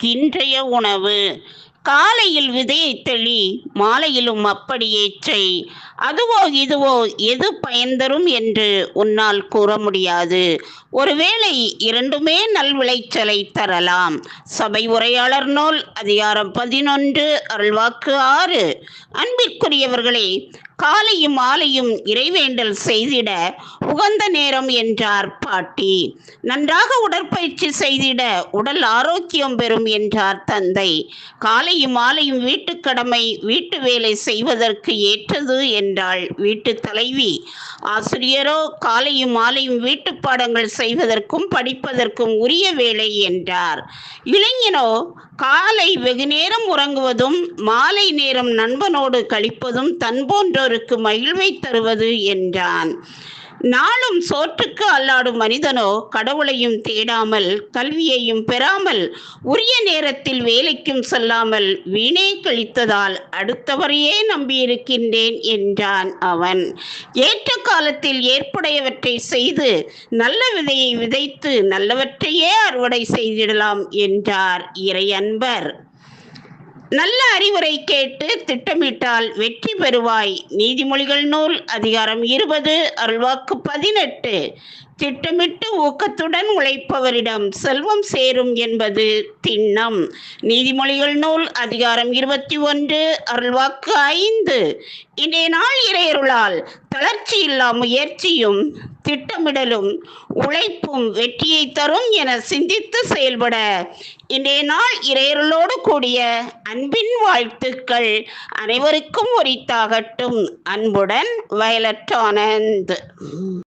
இன்றைய உணவு. காலையில் விதையை தெளி மாலையிலும் அப்படியே செய். அதுவோ இதுவோ எது பயன் தரும் என்று உன்னால் கூற முடியாது. ஒருவேளை இரண்டுமே நல்விளைச்சலை தரலாம். சபை உரையாளர் நூல் அதிகாரம் பதினொன்று அருள்வாக்கு ஆறு. அன்பிற்குரியவர்களே காலையும் மாலையும் இறைவேண்டல் செய்திட உகந்த நேரம் என்றார் பாட்டி. நன்றாக உடற்பயிற்சி செய்திட உடல் ஆரோக்கியம் பெறும் என்றார் தந்தை. காலையும் மாலையும் வீட்டு கடமை வீட்டு வேலை செய்வதற்கு ஏற்றது என்றாள் வீட்டு தலைவி. ஆசிரியரோ காலையும் மாலையும் வீட்டு பாடங்கள் செய்வதற்கும் படிப்பதற்கும் உரிய வேலை என்றார். இளைஞனோ காலை வெகு நேரம் உறங்குவதும் மாலை நேரம் நண்பனோடு கழிப்பதும் தன் போன்றோருக்கு மகிழ்வை தருவது என்றான். நாளும் சோற்றுக்கு அல்லாடும் மனிதனோ கடவுளையும் தேடாமல் கல்வியையும் பெறாமல் உரிய நேரத்தில் வேலைக்கும் செல்லாமல் வீணே கழித்ததால் அடுத்தவரையே நம்பியிருக்கின்றேன் என்றான் அவன். ஏற்ற காலத்தில் ஏற்புடையவற்றை செய்து நல்ல விதையை விதைத்து நல்லவற்றையே அறுவடை செய்திடலாம் என்றார் இறையன்பர். நல்ல அறிவுரை கேட்டு திட்டமிட்டால் வெற்றி பெறுவாய். நீதிமொழிகள் நூல் அதிகாரம் இருபது அருள்வாக்கு பதினெட்டு. திட்டமிட்டு ஊக்கத்துடன் உழைப்பவரிடம் செல்வம் சேரும் என்பது திண்ணம். நீதிமொழிகள் நூல் அதிகாரம் இருபத்தி ஒன்று அருள்வாக்கு ஐந்து. இன்றைய நாள் இறையருளால் தளர்ச்சி இல்லா முயற்சியும் திட்டமிடலும் உழைப்பும் வெற்றியை தரும் என சிந்தித்து செயல்பட இன்றைய நாள் இறையருளோடு கூடிய அன்பின் வாழ்த்துக்கள் அனைவருக்கும் உரித்தாகட்டும். அன்புடன் வயலட் ஆனந்த்.